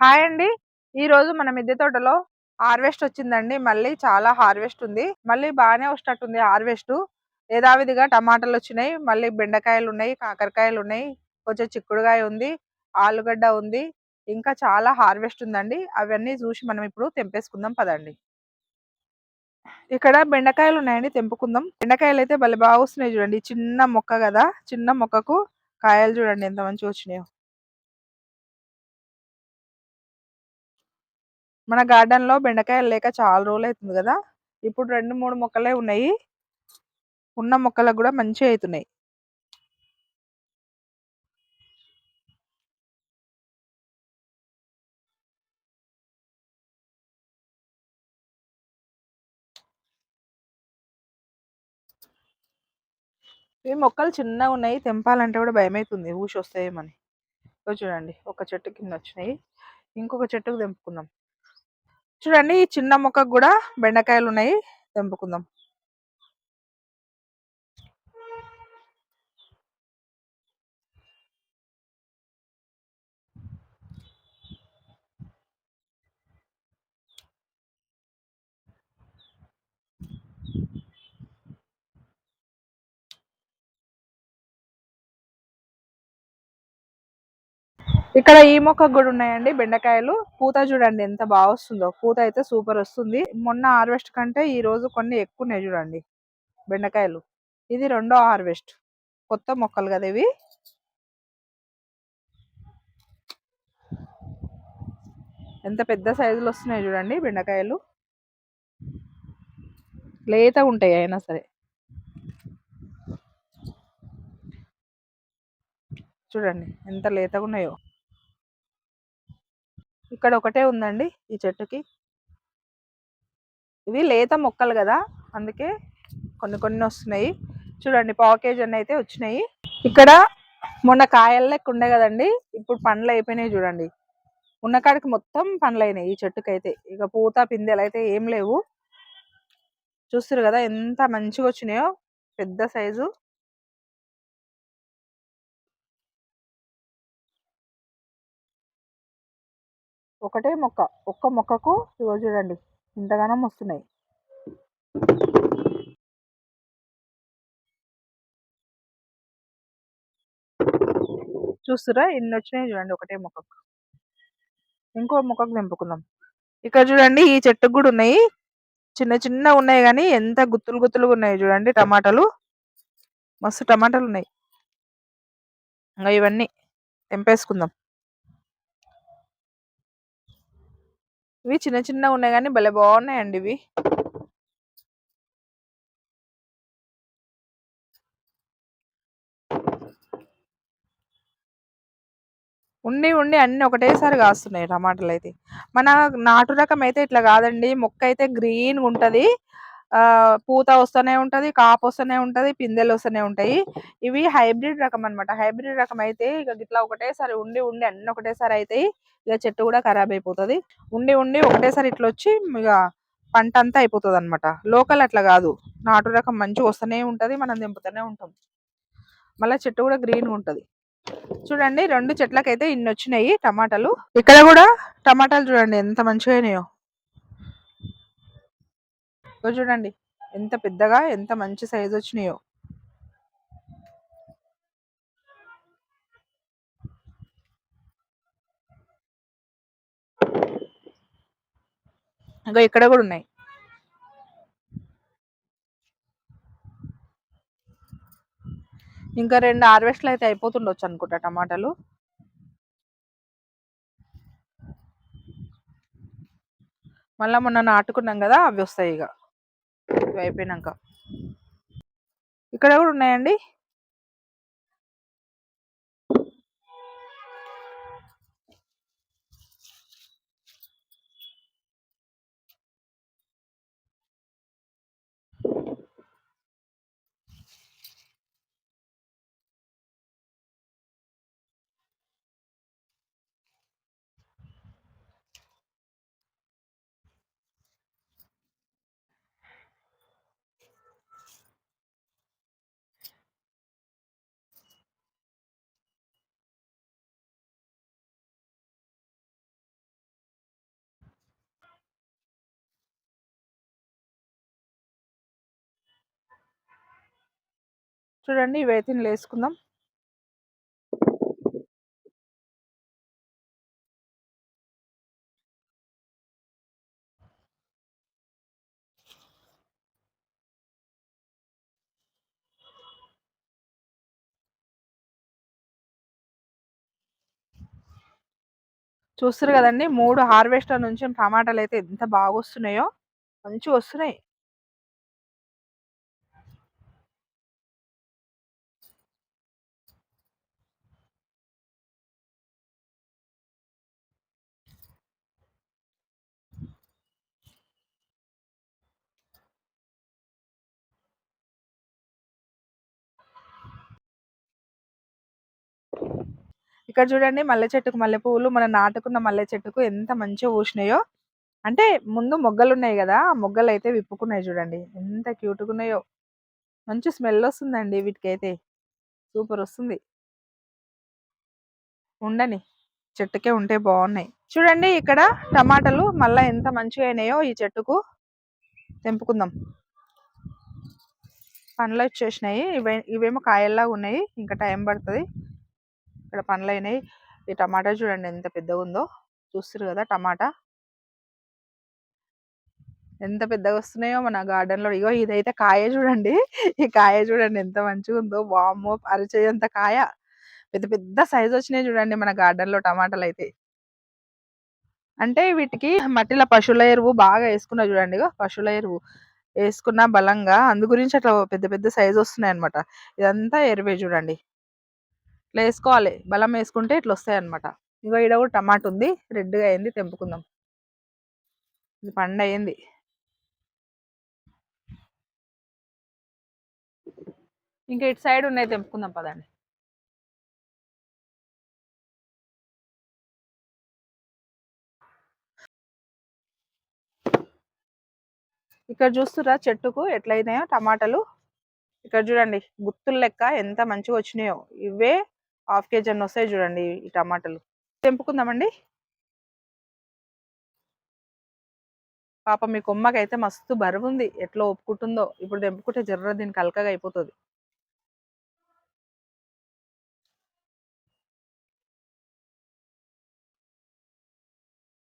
Hi అండి. ఈ రోజు మన మిద్దె తోటలో హార్వెస్ట్ వచ్చిందండి. మళ్ళీ చాలా హార్వెస్ట్ ఉంది. మళ్ళీ బాగానే వచ్చినట్టుంది హార్వెస్ట్. యథావిధిగా టమాటాలు వచ్చినాయి. మళ్ళీ బెండకాయలు ఉన్నాయి కాకరకాయలు ఉన్నాయి కొంచెం చిక్కుడుకాయ ఉంది ఆలుగడ్డ ఉంది. ఇంకా చాలా హార్వెస్ట్ ఉందండి. అవన్నీ చూసి మనం ఇప్పుడు తెంపేసుకుందాం పదండి. ఇక్కడ బెండకాయలు ఉన్నాయండి తెంపుకుందాం. బెండకాయలు అయితే భలే బాగా వస్తున్నాయి చూడండి. చిన్న మొక్క కదా. చిన్న మొక్కకు కాయలు చూడండి ఎంత మంచిగా వచ్చినాయో. మన గార్డెన్లో బెండకాయలు లేక చాలా రోజులు అవుతుంది కదా! ఇప్పుడు రెండు మూడు మొక్కలే ఉన్నాయి. ఉన్న మొక్కలకు కూడా మంచిగా అవుతున్నాయి ఈ మొక్కలు చిన్నగా ఉన్నాయి. తెంపాలంటే కూడా భయం అవుతుంది ఊసి వస్తాయేమని చూడండి. ఒక చెట్టు కింద వచ్చినాయి ఇంకొక చెట్టుకు తెంపుకుందాం. చూడండి ఈ చిన్న మొక్కకు కూడా బెండకాయలు ఉన్నాయి తెంపుకుందాం. ఇక్కడ ఈ మొక్కకు కూడా ఉన్నాయండి బెండకాయలు. పూత చూడండి ఎంత బాగా వస్తుందో. పూత అయితే సూపర్ వస్తుంది. మొన్న హార్వెస్ట్ కంటే ఈ రోజు కొన్ని ఎక్కువ ఉన్నాయి చూడండి బెండకాయలు. ఇది రెండో హార్వెస్ట్. కొత్త మొక్కలు కదా ఇవి. ఎంత పెద్ద సైజులు వస్తున్నాయి చూడండి బెండకాయలు. లేత ఉంటాయి అయినా సరే. చూడండి ఎంత లేతగా ఉన్నాయో. ఇక్కడ ఒకటే ఉందండి ఈ చెట్టుకి. ఇవి లేత మొక్కలు కదా అందుకే కొన్ని కొన్ని వస్తున్నాయి. చూడండి పావు కేజీ అన్ని అయితే వచ్చినాయి. ఇక్కడ మొన్న కాయలు లెక్క ఉండే కదండి ఇప్పుడు పండ్లు అయిపోయినాయి చూడండి. ఉన్న కాడికి మొత్తం పండ్లు అయినాయి ఈ చెట్టుకి అయితే ఇక పూత పిందెలు అయితే ఏం లేవు. చూస్తారు కదా ఎంత మంచిగా వచ్చినాయో పెద్ద సైజు. ఒకటే మొక్క ఒక్క మొక్కకు ఇగో చూడండి ఇంతగానం వస్తున్నాయి. చూస్తురా ఎన్ని వచ్చినాయి చూడండి ఒకటే మొక్కకు. ఇంకో మొక్కకు తెంపుకుందాం. ఇక్కడ చూడండి ఈ చెట్టుకు కూడా ఉన్నాయి. చిన్న చిన్న ఉన్నాయి కానీ ఎంత గుత్తులు గుత్తులుగా ఉన్నాయి చూడండి టమాటాలు. మస్తు టమాటాలు ఉన్నాయి. ఇంకా ఇవన్నీ తెంపేసుకుందాం. ఇవి చిన్న చిన్న ఉన్నాయి కానీ భలే బాగున్నాయండి ఇవి. ఉండి ఉండి అన్ని ఒకటేసారి కాస్తున్నాయి టమాటాలు అయితే మన నాటు రకం అయితే ఇట్లా కాదండి. మొక్క అయితే గ్రీన్ ఉంటది. పూత వస్తూనే ఉంటది కాపు వస్తూనే ఉంటది పిందెలు వస్తూనే ఉంటాయి. ఇవి హైబ్రిడ్ రకం అనమాట హైబ్రిడ్ రకం అయితే ఇక ఇట్లా ఒకటేసారి ఉండి ఉండి అన్ని ఒకటేసారి అయితే ఇక చెట్టు కూడా ఖరాబ్ అయిపోతుంది. ఉండి ఉండి ఒకటేసారి ఇట్లా వచ్చి ఇక పంట అంతా అయిపోతుంది అనమాట లోకల్ అట్లా కాదు. నాటు రకం మంచిగా వస్తూనే ఉంటది మనం దింపుతూనే ఉంటాం. మళ్ళీ చెట్టు కూడా గ్రీన్ ఉంటది. చూడండి రెండు చెట్లకైతే ఇన్ని వచ్చినాయి టమాటాలు. ఇక్కడ కూడా టమాటాలు చూడండి ఎంత మంచిగా అయినాయో. చూడండి. ఎంత పెద్దగా ఎంత మంచి సైజు వచ్చినాయో. ఇంకా ఇక్కడ కూడా ఉన్నాయి. ఇంకా రెండు హార్వెస్ట్లు అయితే అయిపోతుండొచ్చు అనుకుంటా టమాటాలు. మళ్ళీ మొన్న నాటుకున్నాం కదా అవి వస్తాయి ఇక. ఇవి అయిపోయినాక. ఇక్కడ కూడా ఉన్నాయండి? చూడండి ఇవైతే వేసుకుందాం. చూస్తారు కదండి మూడు హార్వెస్టర్ నుంచి టమాటాలు అయితే ఎంత బాగా వస్తున్నాయో మంచిగా వస్తున్నాయి ఇక్కడ చూడండి మల్లె చెట్టుకు మల్లె పువ్వులు మనం నాటుకున్న మల్లె చెట్టుకు ఎంత మంచిగా పూసినాయో. అంటే ముందు మొగ్గలు ఉన్నాయి కదా ఆ మొగ్గలు అయితే విప్పుకున్నాయి చూడండి. ఎంత క్యూట్గా ఉన్నాయో మంచి స్మెల్ వస్తుందండి వీటికైతే. సూపర్ వస్తుంది. ఉండని చెట్టుకే ఉంటే బాగున్నాయి. చూడండి ఇక్కడ టమాటాలు మళ్ళీ ఎంత మంచిగా అయినాయో ఈ చెట్టుకు. తెంపుకుందాం. పండ్లు వచ్చేసినాయి. ఇవే ఇవేమో కాయల్లాగా ఉన్నాయి. ఇంకా టైం పడుతుంది. ఇక్కడ పండ్లు అయినాయి. ఈ టమాటా చూడండి ఎంత పెద్దగా ఉందో. చూస్తారు కదా టమాటా. ఎంత పెద్దగా వస్తున్నాయో మన గార్డెన్లో. ఇగో ఇదైతే కాయ చూడండి. ఈ కాయ చూడండి ఎంత మంచిగా ఉందో. వామ్మో! అరిచేయంత కాయ. పెద్ద పెద్ద సైజు వచ్చినాయి చూడండి మన గార్డెన్లో టమాటాలు అయితే. అంటే వీటికి మట్టిలో పశువుల ఎరువు బాగా వేసుకున్నా చూడండి ఇగో. పశువుల ఎరువు వేసుకున్న బలంగా. అందు గురించి అట్లా పెద్ద పెద్ద సైజు వస్తున్నాయి అనమాట ఇదంతా ఎరువే చూడండి. ఇట్లా వేసుకోవాలి బలం వేసుకుంటే ఇట్లా వస్తాయి అనమాట ఇగో ఈడ కూడా టమాటా ఉంది రెడ్గా అయింది. తెంపుకుందాం. ఇది పండు అయింది ఇంకా ఇటు సైడ్ ఉన్నాయి. తెంపుకుందాం పదండి. ఇక్కడ చూస్తురా చెట్టుకు ఎట్లయినాయో టమాటాలు. ఇక్కడ చూడండి. గుత్తులు లెక్క ఎంత మంచిగా వచ్చినాయో. ఇవే హాఫ్ కేజీ అన్న వస్తాయి చూడండి ఈ టమాటాలు. తెంపుకుందామండి. పాప మీ కొమ్మకైతే మస్తు బరువు ఉంది ఎట్లా ఒప్పుకుంటుందో. ఇప్పుడు తెంపుకుంటే జర్ర దీనికి అలకగా అయిపోతుంది.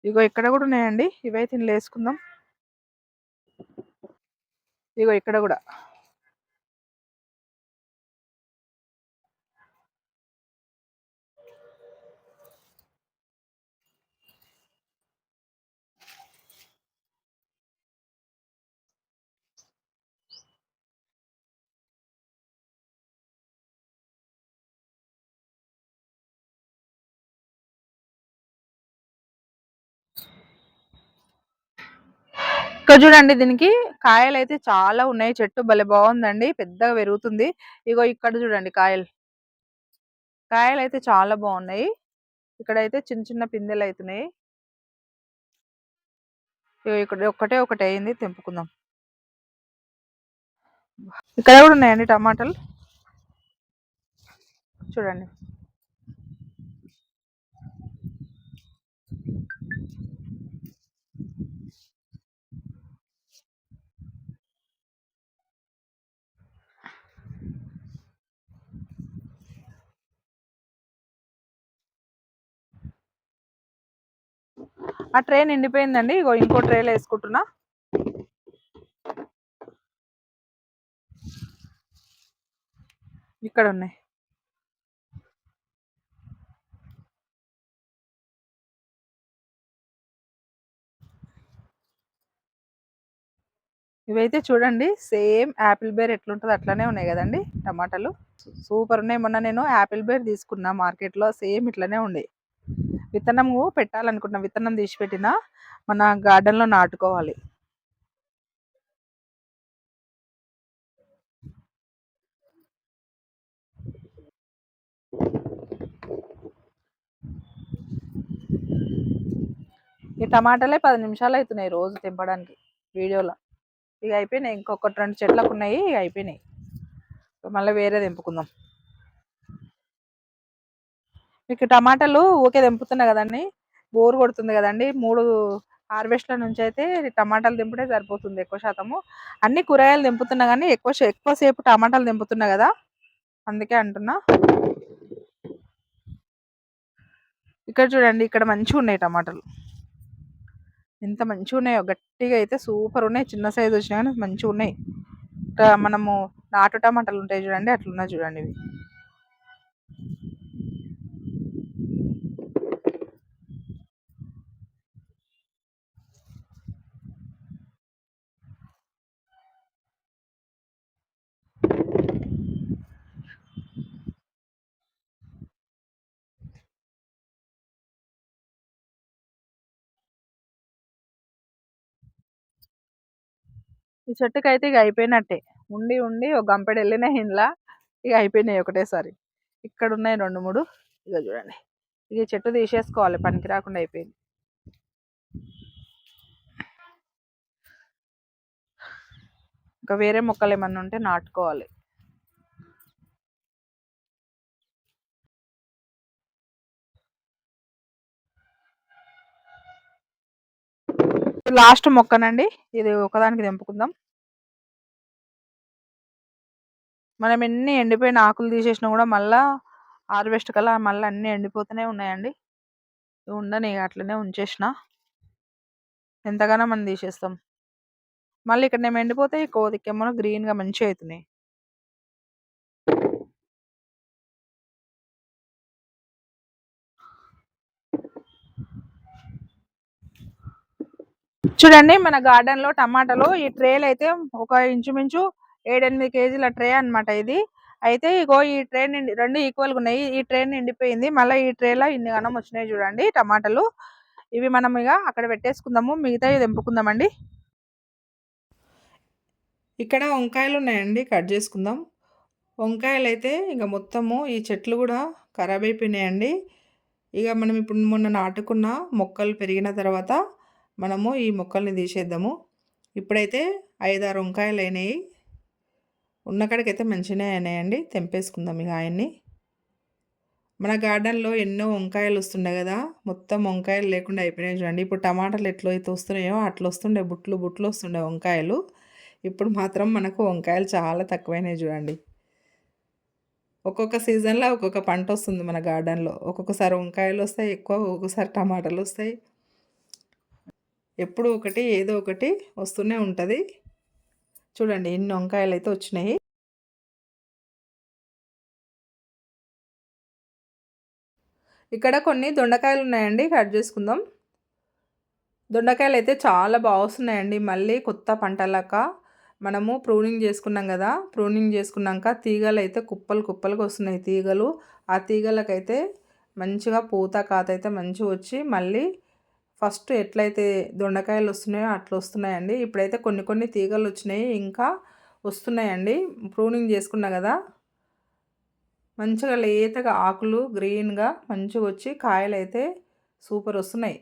ఇగో ఇక్కడ కూడా ఉన్నాయండి. ఇవైతే ఇందులో వేసుకుందాం ఇగో ఇక్కడ కూడా. ఇక్కడ చూడండి దీనికి కాయలు అయితే చాలా ఉన్నాయి. చెట్టు భలే బాగుందండి. పెద్దగా పెరుగుతుంది. ఇగో ఇక్కడ చూడండి కాయలు. కాయలు అయితే చాలా బాగున్నాయి. ఇక్కడైతే చిన్న చిన్న పిందెలు అవుతున్నాయి ఇగో ఇక్కడ ఒక్కటే ఒకటి అయింది. తెంపుకుందాం. ఇక్కడ కూడా ఉన్నాయండి టమాటాలు. చూడండి. ఆ ట్రే నిండిపోయిందండి ఇగో ఇంకో ట్రేలో వేసుకుంటున్నా. ఇక్కడ ఉన్నాయి. ఇవైతే చూడండి సేమ్ యాపిల్ బేర్ ఎట్లుంటుంది అట్లానే ఉన్నాయి కదండి టమాటాలు. సూపర్ ఉన్నాయి. మొన్న నేను యాపిల్ బేర్ తీసుకున్నా మార్కెట్లో సేమ్ ఇట్లానే ఉండే. విత్తనము పెట్టాలనుకున్నా విత్తనం తీసి పెట్టిన మన గార్డెన్లో నాటుకోవాలి. ఈ టమాటాలే పది నిమిషాలు అవుతున్నాయి రోజు తెంపడానికి వీడియోలో. ఇక అయిపోయినాయి. ఇంకొకటి రెండు చెట్లకు ఉన్నాయి ఇక అయిపోయినాయి. మళ్ళీ వేరే తెంపుకుందాం. మీకు టమాటాలు ఊకే తెంపుతున్నా కదండి. బోర్ కొడుతుంది కదండి. మూడు హార్వెస్ట్ల నుంచి అయితే టమాటాలు తెంపుడే సరిపోతుంది ఎక్కువ శాతము. అన్ని కూరగాయలు దింపుతున్నా కానీ ఎక్కువ ఎక్కువసేపు టమాటాలు దింపుతున్నాయి కదా. అందుకే అంటున్నా. ఇక్కడ చూడండి ఇక్కడ మంచిగా ఉన్నాయి టమాటాలు. ఎంత మంచిగా ఉన్నాయో. గట్టిగా అయితే సూపర్ ఉన్నాయి. చిన్న సైజు వచ్చినా కానీ మంచిగా ఉన్నాయి. మనము నాటు టమాటాలు ఉంటాయి చూడండి అట్లున్నా చూడండి ఇవి. ఈ చెట్టుకైతే ఇక అయిపోయినట్టే. ఉండి ఉండి ఒక గంపెడు వెళ్ళిన ఇంట్లో ఇక అయిపోయినాయి ఒకటేసారి. ఇక్కడ ఉన్నాయి రెండు మూడు. ఇక చూడండి. ఇక చెట్టు తీసేసుకోవాలి. పనికి రాకుండా అయిపోయింది. ఇంకా వేరే మొక్కలు ఏమన్నా ఉంటే నాటుకోవాలి. లాస్ట్ మొక్కనండి. ఇది ఒకదానికి తెంపుకుందాం. మనం ఎన్ని ఎండిపోయిన ఆకులు తీసేసినా కూడా మళ్ళా హార్వెస్ట్ కల్లా మళ్ళీ అన్నీ ఎండిపోతూనే ఉన్నాయండి. ఉండని అట్లనే ఉంచేసిన ఎంతగానో మనం తీసేస్తాం. మళ్ళీ ఇక్కడ నేను ఎండిపోతే కోదికేమో గ్రీన్గా మంచిగా అవుతున్నాయి చూడండి మన గార్డెన్లో టమాటాలు ఈ ట్రేలు అయితే ఒక ఇంచుమించు ఏడెనిమిది కేజీల ట్రే అనమాట ఇది. అయితే ఇగో ఈ ట్రే నిండి రెండు ఈక్వల్గా ఉన్నాయి. ఈ ట్రే నిండిపోయింది. మళ్ళీ ఈ ట్రేలో ఇన్ని గనం వచ్చినాయి చూడండి టమాటాలు. ఇవి మనం ఇక అక్కడ పెట్టేసుకుందాము. మిగతా తెంపుకుందామండి. ఇక్కడ వంకాయలు ఉన్నాయండి. కట్ చేసుకుందాం. వంకాయలు అయితే ఇక మొత్తము ఈ చెట్లు కూడా ఖరాబ్ అయిపోయినాయండి. ఇక మనం ఇప్పుడు మొన్న నాటుకున్న మొక్కలు పెరిగిన తర్వాత మనము ఈ మొక్కల్ని తీసేద్దాము. ఇప్పుడైతే ఐదారు వంకాయలు అయినాయి. ఉన్నకాడికైతే మంచిగానే అయినాయండి. తెంపేసుకుందాం ఇక ఆయన్ని. మన గార్డెన్లో ఎన్నో వంకాయలు వస్తుండే కదా. మొత్తం వంకాయలు లేకుండా అయిపోయినాయి చూడండి. ఇప్పుడు టమాటాలు ఎట్లా అయితే వస్తున్నాయో అట్లా వస్తుండే బుట్లు బుట్లు వస్తుండే వంకాయలు. ఇప్పుడు మాత్రం మనకు వంకాయలు చాలా తక్కువైనాయి చూడండి. ఒక్కొక్క సీజన్లో ఒక్కొక్క పంట వస్తుంది మన గార్డెన్లో. ఒక్కొక్కసారి వంకాయలు వస్తాయి. ఎక్కువ ఒక్కొక్కసారి టమాటాలు వస్తాయి. ఎప్పుడు ఒకటి ఏదో ఒకటి వస్తూనే ఉంటుంది. చూడండి ఎన్ని వంకాయలు అయితే వచ్చినాయి. ఇక్కడ కొన్ని దొండకాయలు ఉన్నాయండి కట్ చేసుకుందాం. దొండకాయలు అయితే చాలా బాగుస్తున్నాయండి మళ్ళీ కొత్త పంటలక. మనము ప్రూనింగ్ చేసుకున్నాం కదా ప్రూనింగ్ చేసుకున్నాక తీగలు అయితే కుప్పలు కుప్పలుగా వస్తున్నాయి తీగలు. ఆ తీగలకైతే మంచిగా పూత కాత అయితే మంచిగా వచ్చి మళ్ళీ ఫస్ట్ ఎట్లయితే దొండకాయలు వస్తున్నాయో అట్లా వస్తున్నాయండి. ఇప్పుడైతే కొన్ని కొన్ని తీగలు వచ్చినాయి. ఇంకా వస్తున్నాయండి. ప్రూనింగ్ చేసుకున్నా కదా. మంచిగా లేతగా ఆకులు గ్రీన్గా మంచిగా వచ్చి కాయలు అయితే సూపర్ వస్తున్నాయి.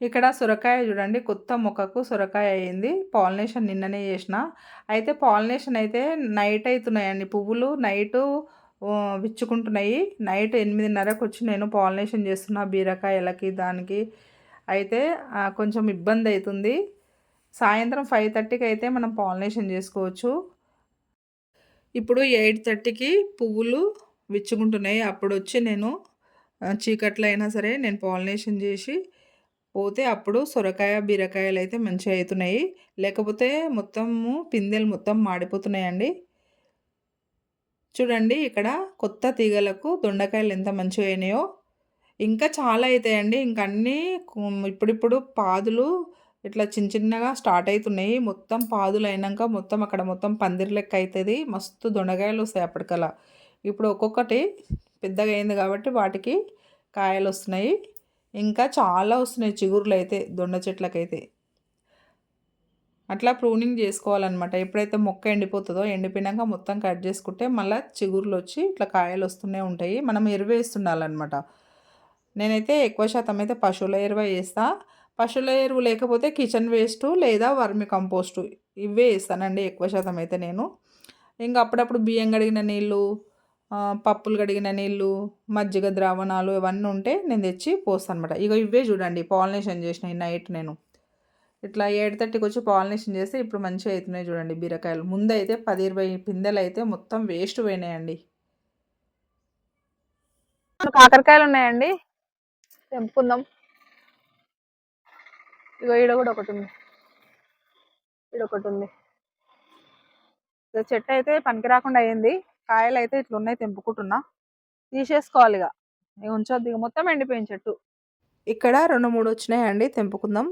ఇక్కడ సొరకాయ చూడండి. కొత్త మొక్కకు సొరకాయ అయింది. పాలినేషన్ నిన్ననే చేసిన. అయితే పాలినేషన్ అయితే నైట్ అవుతున్నాయండి. పువ్వులు నైటు విచ్చుకుంటున్నాయి. నైట్ ఎనిమిదిన్నరకు వచ్చి నేను పాలినేషన్ చేస్తున్నా బీరకాయలకి దానికి. అయితే కొంచెం ఇబ్బంది అవుతుంది సాయంత్రం ఫైవ్ థర్టీకి అయితే మనం పాలినేషన్ చేసుకోవచ్చు. ఇప్పుడు ఎయిట్ థర్టీకి పువ్వులు విచ్చుకుంటున్నాయి. అప్పుడు వచ్చి నేను చీకట్లో అయినా సరే నేను పాలినేషన్ చేసి పోతే అప్పుడు సొరకాయ బీరకాయలు అయితే మంచిగా అవుతున్నాయి లేకపోతే మొత్తము పిందెలు మొత్తం మాడిపోతున్నాయండి. చూడండి ఇక్కడ కొత్త తీగలకు దొండకాయలు ఎంత మంచిగా అయినాయో. ఇంకా చాలా అవుతాయండి ఇంకా అన్నీ ఇప్పుడిప్పుడు పాదులు ఇట్లా చిన్న చిన్నగా స్టార్ట్ అవుతున్నాయి మొత్తం పాదులు అయినాక మొత్తం అక్కడ మొత్తం పందిరి లెక్క అవుతుంది మస్తు దొండకాయలు వస్తాయి అప్పటికల్లా. ఇప్పుడు ఒక్కొక్కటి పెద్దగా అయింది కాబట్టి వాటికి కాయలు వస్తున్నాయి. ఇంకా చాలా వస్తున్నాయి చిగురులు అయితే దొండ చెట్లకైతే. అట్లా ప్రూనింగ్ చేసుకోవాలన్నమాట. ఎప్పుడైతే మొక్క ఎండిపోతుందో ఎండిపోయినాక మొత్తం కట్ చేసుకుంటే మళ్ళీ చిగురులు వచ్చి ఇట్లా కాయలు వస్తూనే ఉంటాయి. మనం ఎరువు వేస్తుండాలన్నమాట. నేనైతే ఎక్కువ శాతం అయితే పశువుల ఎరువు వేస్తా. పశువుల ఎరువు లేకపోతే కిచెన్ వేస్ట్ లేదా వర్మి కంపోస్ట్ ఇవే వేస్తానండి ఎక్కువ శాతం అయితే నేను. ఇంకా అప్పుడప్పుడు బియ్యం కడిగిన నీళ్ళు పప్పులు కడిగిన నీళ్ళు మజ్జిగ ద్రావణాలు ఇవన్నీ ఉంటే నేను తెచ్చి పోస్తాను అనమాట ఇక ఇవే చూడండి పాలినేషన్ చేసిన నైట్ నేను. ఇట్లా ఏడు థర్టీకి వచ్చి పాలినేషన్ చేస్తే ఇప్పుడు మంచిగా అవుతున్నాయి చూడండి బీరకాయలు. ముందు అయితే పది ఇరవై పిందెలు అయితే మొత్తం వేస్ట్ పోయినాయండి. కాకరకాయలు ఉన్నాయండి? తెంపుకుందాం. ఇగో ఈడ కూడా ఒకటి ఉంది. ఈడ ఒకటి ఉంది. చెట్టు అయితే పనికి రాకుండా అయింది. కాయలు అయితే ఇట్లా ఉన్నాయి తెంపుకుంటున్నా. తీసేసుకోవాలి ఇక ఉంచొద్దు. ఇక మొత్తం ఎండిపోయింది చెట్టు. ఇక్కడ రెండు మూడు వచ్చినాయండి. తెంపుకుందాం.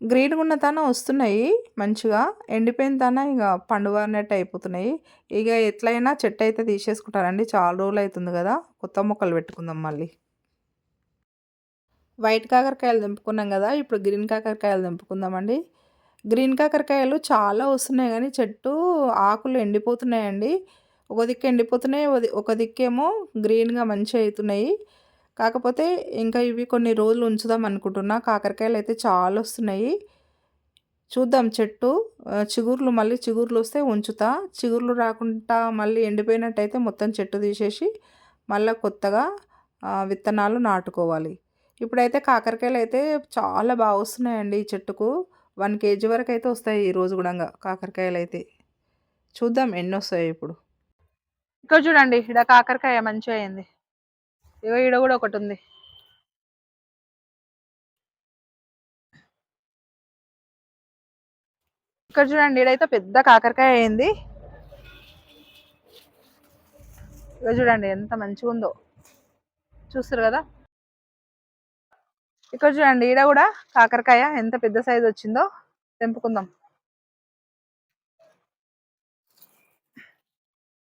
గ్రీన్ ఉన్న తన వస్తున్నాయి మంచిగా ఎండిపోయిన తన ఇక పండుగ అయిపోతున్నాయి. ఇక ఎట్లయినా చెట్టు అయితే తీసేసుకుంటారండి చాలా రోజులు అవుతుంది కదా కొత్త మొక్కలు పెట్టుకుందాం మళ్ళీ. వైట్ కాకరకాయలు తెంపుకున్నాం కదా ఇప్పుడు గ్రీన్ కాకరకాయలు దింపుకుందామండి గ్రీన్ కాకరకాయలు చాలా వస్తున్నాయి కానీ చెట్టు ఆకులు ఎండిపోతున్నాయండి. ఒక దిక్కు ఎండిపోతున్నాయి ఒక దిక్కేమో గ్రీన్గా మంచిగా అవుతున్నాయి. కాకపోతే ఇంకా ఇవి కొన్ని రోజులు ఉంచుదాం అనుకుంటున్నా. కాకరకాయలు అయితే చాలా వస్తున్నాయి. చూద్దాం చెట్టు. చిగుర్లు మళ్ళీ చిగుర్లు వస్తే ఉంచుతా. చిగుర్లు రాకుండా మళ్ళీ ఎండిపోయినట్టయితే మొత్తం చెట్టు తీసేసి మళ్ళీ కొత్తగా విత్తనాలు నాటుకోవాలి. ఇప్పుడైతే కాకరకాయలు అయితే చాలా బాగా వస్తున్నాయండి ఈ చెట్టుకు. వన్ కేజీ వరకు అయితే వస్తాయి ఈ రోజు కూడా కాకరకాయలు అయితే చూద్దాం ఎన్ని వస్తాయి ఇప్పుడు. ఇక్కడ చూడండి ఇక్కడ కాకరకాయ మంచిగా అయింది ఇగో ఈడ కూడా ఒకటి ఉంది ఇక్కడ చూడండి ఈడైతే పెద్ద కాకరకాయ అయింది. ఇక చూడండి ఎంత మంచిగా ఉందో. చూస్తారు కదా? ఇక్కడ చూడండి ఈడ కూడా కాకరకాయ ఎంత పెద్ద సైజు వచ్చిందో తెంపుకుందాం.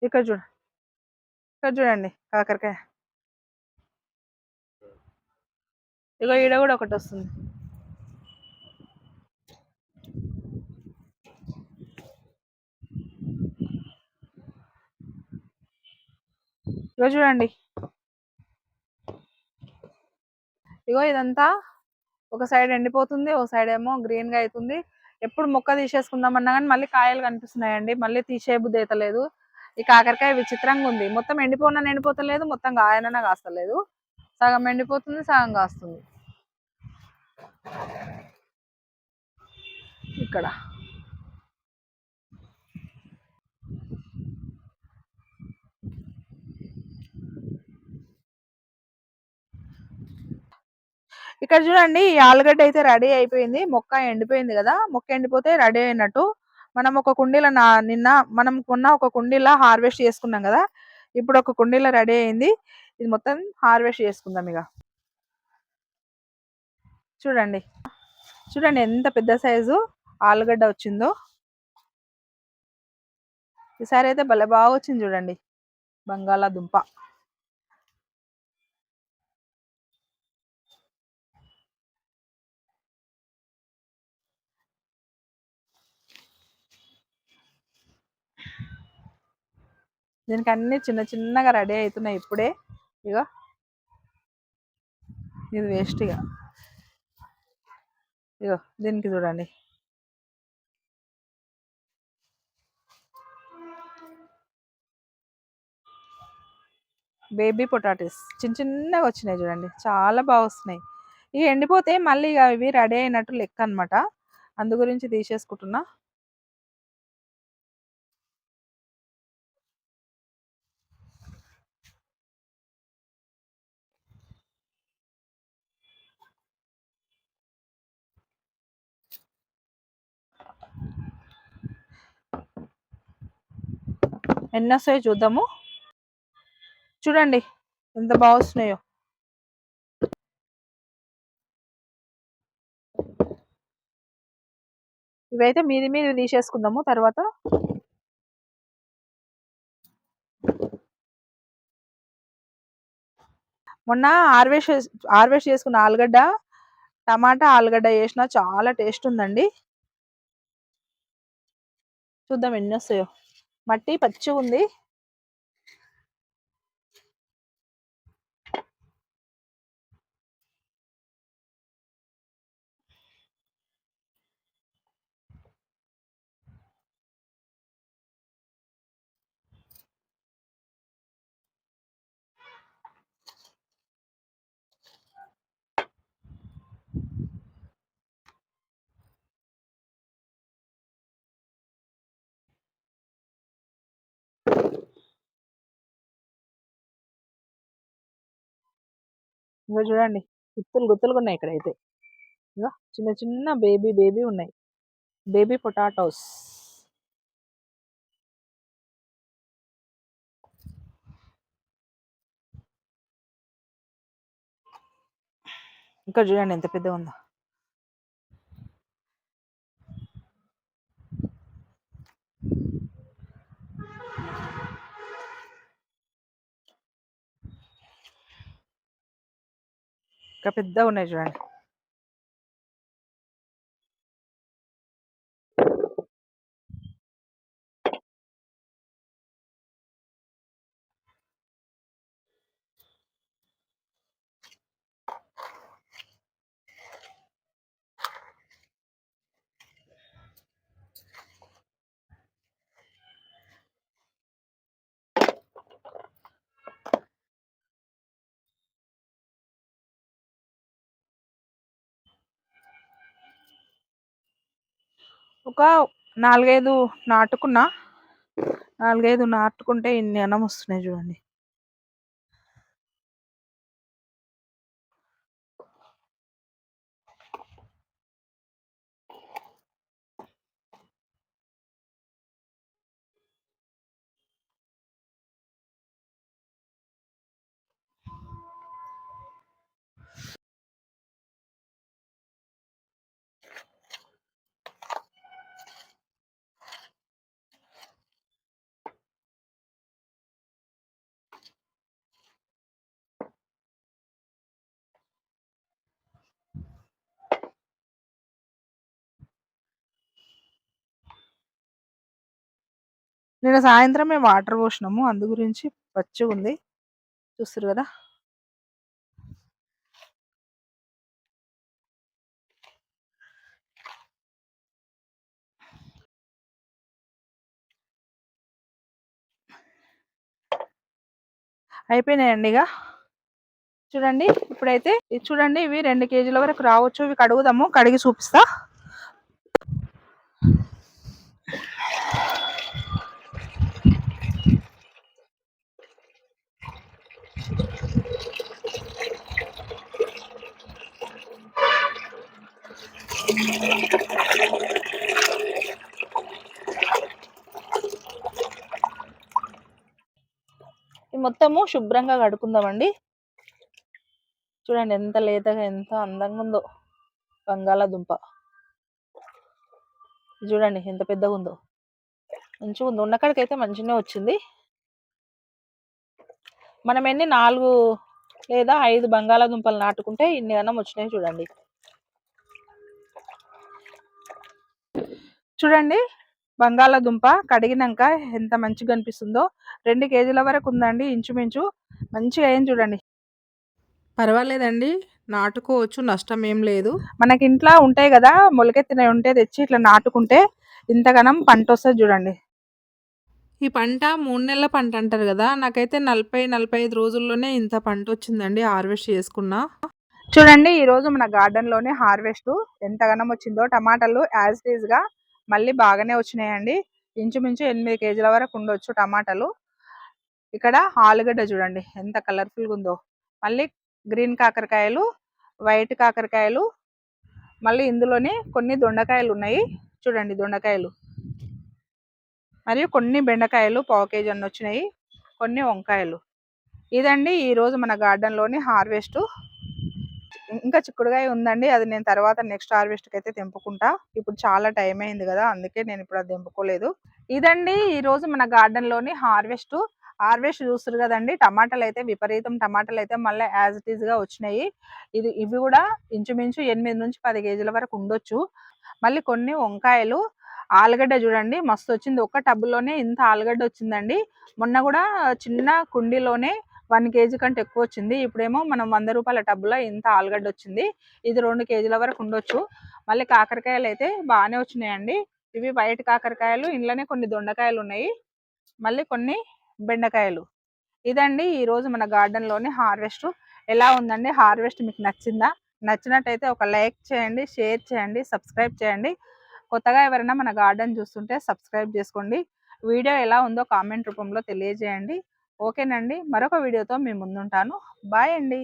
ఇక్కడ చూడ ఇక్కడ చూడండి కాకరకాయ. ఇగో ఈడ కూడా ఒకటి వస్తుంది ఇగో చూడండి. ఇగో ఇదంతా ఒక సైడ్ ఎండిపోతుంది ఒక సైడ్ ఏమో గ్రీన్గా అవుతుంది ఎప్పుడు మొక్క తీసేసుకుందామన్నా కానీ మళ్ళీ కాయలు కనిపిస్తున్నాయండి. మళ్ళీ తీసే బుద్ధి అవుతలేదు ఈ కాకరకాయ విచిత్రంగా ఉంది. మొత్తం ఎండిపోయినా ఎండిపోతలేదు మొత్తం కాయనన్నా కాస్తలేదు. సగం ఎండిపోతుంది సగం కాస్తుంది. ఇక్కడ. ఇక్కడ చూడండి ఈ ఆలుగడ్డ అయితే రెడీ అయిపోయింది. మొక్క ఎండిపోయింది కదా మొక్క ఎండిపోతే రెడీ అయినట్టు మనం ఒక కుండీలో నిన్న మనం కొన్న ఒక కుండీలో హార్వెస్ట్ చేసుకున్నాం కదా ఇప్పుడు ఒక కుండీలో రెడీ అయింది. ఇది మొత్తం హార్వెస్ట్ చేసుకుందాం ఇక. చూడండి. చూడండి ఎంత పెద్ద సైజు ఆలుగడ్డ వచ్చిందో. ఈసారి అయితే భలే బాగా వచ్చింది చూడండి. బంగాళాదుంప. దీనికి అన్ని చిన్న చిన్నగా రెడీ అవుతున్నాయి ఇప్పుడే. ఇక ఇది వేస్ట్ ఇక ఇగో దీనికి చూడండి. Baby potatoes. చిన్న చిన్నగా వచ్చినాయి చూడండి. చాలా బాగా వస్తున్నాయి. ఇక ఎండిపోతే మళ్ళీ ఇక ఇవి రెడీ అయినట్టు లెక్క అనమాట అందు గురించి తీసేసుకుంటున్నా. ఎన్ని వస్తాయో చూద్దాము. చూడండి ఎంత బాగా వస్తున్నాయో. ఇవైతే మీది మీది తీసేసుకుందాము తర్వాత. మొన్న హార్వెస్ట్ హార్వెస్ట్ చేసుకున్న ఆలుగడ్డ టమాటా ఆలుగడ్డ వేసిన చాలా టేస్ట్ ఉందండి. చూద్దాం ఎన్ని వస్తాయో మట్టి పచ్చి ఉంది ఇంకా చూడండి గుత్తులు గుత్తులుగా ఉన్నాయి ఇక్కడైతే. ఇంకా చిన్న చిన్న బేబీ బేబీ ఉన్నాయి. Baby potatoes. ఇంకా చూడండి ఎంత పెద్దగా ఉందో. ఇంకా పెద్దగా ఉన్నాయి చూడండి ఒక నాలుగైదు నాటుకున్నా నాలుగైదు నాటుకుంటే ఇన్ని అన్నం వస్తున్నాయి చూడండి. నిన్న సాయంత్రం మేము వాటర్ పోసినాము. అందు గురించి పచ్చిగా ఉంది. చూస్తారు కదా? అయిపోయినాయండి ఇక చూడండి ఇప్పుడైతే ఇది చూడండి ఇవి రెండు కేజీల వరకు రావచ్చు. ఇవి కడుగుదాము. కడిగి చూపిస్తా. మొత్తము శుభ్రంగా కడుక్కుందామండి. చూడండి ఎంత లేతగా ఎంత అందంగా ఉందో. బంగాళాదుంప. చూడండి ఎంత పెద్దగా ఉందో. మంచిగా ఉంది. ఉన్నకాడికైతే మంచిగానే వచ్చింది. మనం ఎన్ని నాలుగు లేదా ఐదు బంగాళాదుంపలు నాటుకుంటే ఇన్ని అన్నం వచ్చినాయి చూడండి. చూడండి. బంగాళాదుంప కడిగినాక ఎంత మంచిగా అనిపిస్తుందో. రెండు కేజీల వరకు ఉందండి ఇంచుమించు. మంచిగా అయింది చూడండి. పర్వాలేదండి. నాటుకోవచ్చు నష్టం ఏం లేదు. మనకి ఇంట్లో ఉంటాయి కదా మొలకెత్తినవి ఉంటే తెచ్చి ఇట్లా నాటుకుంటే ఇంతగానం పంట వస్తుంది చూడండి. ఈ పంట మూడు నెలల పంట అంటారు కదా నాకైతే నలభై నలభై ఐదు రోజుల్లోనే ఇంత పంట వచ్చిందండి హార్వెస్ట్ చేసుకున్నా. చూడండి ఈ రోజు మన గార్డెన్లోనే హార్వెస్ట్ ఎంతగానం వచ్చిందో. టమాటాలు యాజ్గా మళ్ళీ బాగానే వచ్చినాయండి. ఇంచుమించు ఎనిమిది కేజీల వరకు ఉండొచ్చు టమాటాలు. ఇక్కడ ఆలుగడ్డ చూడండి ఎంత కలర్ఫుల్గా ఉందో. మళ్ళీ గ్రీన్ కాకరకాయలు వైట్ కాకరకాయలు మళ్ళీ ఇందులోనే కొన్ని దొండకాయలు ఉన్నాయి. చూడండి దొండకాయలు. మరియు కొన్ని బెండకాయలు పావు కేజీ అన్న వచ్చినాయి కొన్ని వంకాయలు. ఇదండి ఈరోజు మన గార్డెన్లోని హార్వెస్ట్. ఇంకా చిక్కుడుగాయ ఉందండి. అది నేను తర్వాత నెక్స్ట్ హార్వెస్ట్కి అయితే తెంపుకుంటా. ఇప్పుడు చాలా టైం అయింది కదా అందుకే నేను ఇప్పుడు అది తెంపుకోలేదు. ఇదండి ఈరోజు మన గార్డెన్లోని హార్వెస్ట్. హార్వెస్ట్ చూస్తారు కదండి టమాటాలు అయితే విపరీతం టమాటాలు అయితే మళ్ళీ యాజ్ ఇట్ ఈస్గా వచ్చినాయి. ఇది ఇవి కూడా ఇంచుమించు ఎనిమిది నుంచి పది కేజీల వరకు ఉండొచ్చు. మళ్ళీ కొన్ని వంకాయలు ఆలుగడ్డ చూడండి మస్తు వచ్చింది. ఒక్క టబ్బులోనే ఇంత ఆలుగడ్డ వచ్చిందండి. మొన్న కూడా చిన్న కుండీలోనే వన్ కేజీ కంటే ఎక్కువ వచ్చింది. ఇప్పుడేమో మనం వంద రూపాయల టబ్బులో ఇంత ఆలుగడ్డ వచ్చింది. ఇది రెండు కేజీల వరకు ఉండొచ్చు. మళ్ళీ కాకరకాయలు అయితే బాగానే వచ్చినాయండి. ఇవి వైట్ కాకరకాయలు ఇంట్లోనే కొన్ని దొండకాయలు ఉన్నాయి. మళ్ళీ కొన్ని బెండకాయలు. ఇదండి ఈరోజు మన గార్డెన్లోని హార్వెస్ట్ ఎలా ఉందండి? హార్వెస్ట్ మీకు నచ్చిందా? నచ్చినట్టయితే ఒక లైక్ చేయండి షేర్ చేయండి సబ్స్క్రైబ్ చేయండి. కొత్తగా ఎవరైనా మన గార్డెన్ చూస్తుంటే సబ్స్క్రైబ్ చేసుకోండి. వీడియో ఎలా ఉందో కామెంట్ రూపంలో తెలియజేయండి. ఓకేనండి. మరొక వీడియోతో మీ ముందుంటాను. బాయ్ అండి.